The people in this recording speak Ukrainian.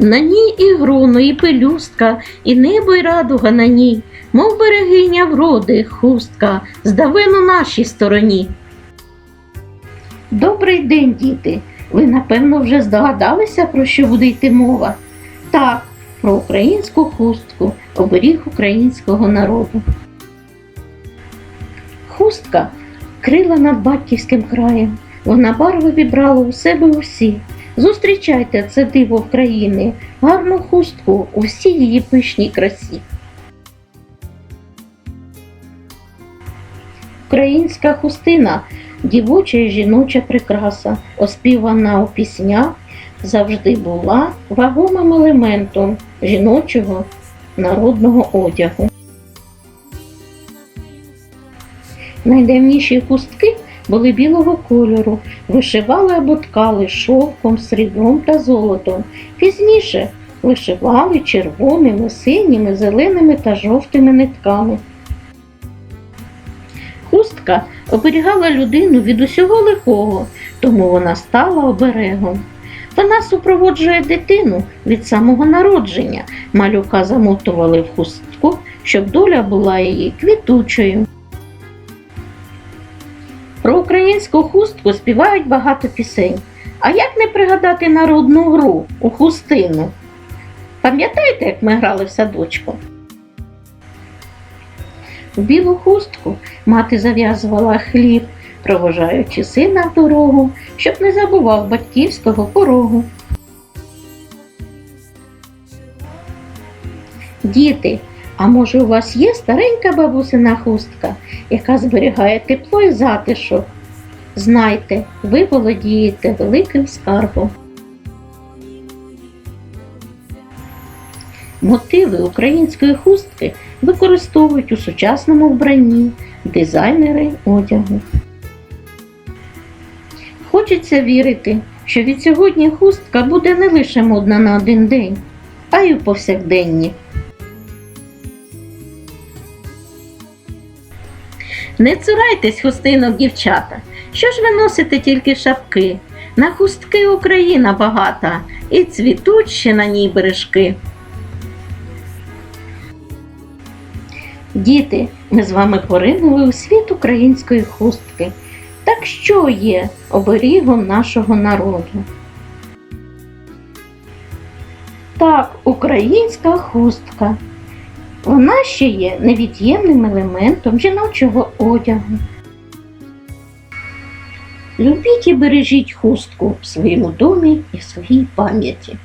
На ній і гроно, і пелюстка, і небо, і радуга на ній, мов берегиня вроди, хустка, здавено нашій стороні. Добрий день, діти! Ви, напевно, вже здогадалися, про що буде йти мова? Так, про українську хустку, оберіг українського народу. Хустка крила над батьківським краєм. Вона барви вібрала у себе усі. Зустрічайте це диво в країни, гарну хустку у всій її пишній красі. Українська хустина дівоча і жіноча прикраса, оспівана у піснях, завжди була вагомим елементом жіночого народного одягу. Найдавніші хустки були білого кольору, вишивали або ткали шовком, сріблом та золотом. Пізніше вишивали червоними, синіми, зеленими та жовтими нитками. Хустка оберігала людину від усього лихого, тому вона стала оберегом. Вона супроводжує дитину від самого народження. Малюка замотували в хустку, щоб доля була її квітучою. Українську хустку співають багато пісень. А як не пригадати народну гру у хустину? Пам'ятаєте, як ми грали в садочку? В білу хустку мати зав'язувала хліб, провожаючи сина в дорогу, щоб не забував батьківського порогу. Діти, а може у вас є старенька бабусина хустка, яка зберігає тепло і затишок? Знайте, ви володієте великим скарбом. Мотиви української хустки використовують у сучасному вбранні дизайнери одягу. Хочеться вірити, що від сьогодні хустка буде не лише модна на один день, а й у повсякденні. Не цурайтесь хустинок, дівчата. Що ж ви носите тільки шапки? На хустки Україна багата, і цвітуть ще на ній бережки. Діти, ми з вами поринули у світ української хустки. Так що є оберігом нашого народу? Так, українська хустка. Вона ще є невід'ємним елементом жіночого одягу. Любіть і бережіть хустку в своєму домі і в своїй пам'яті.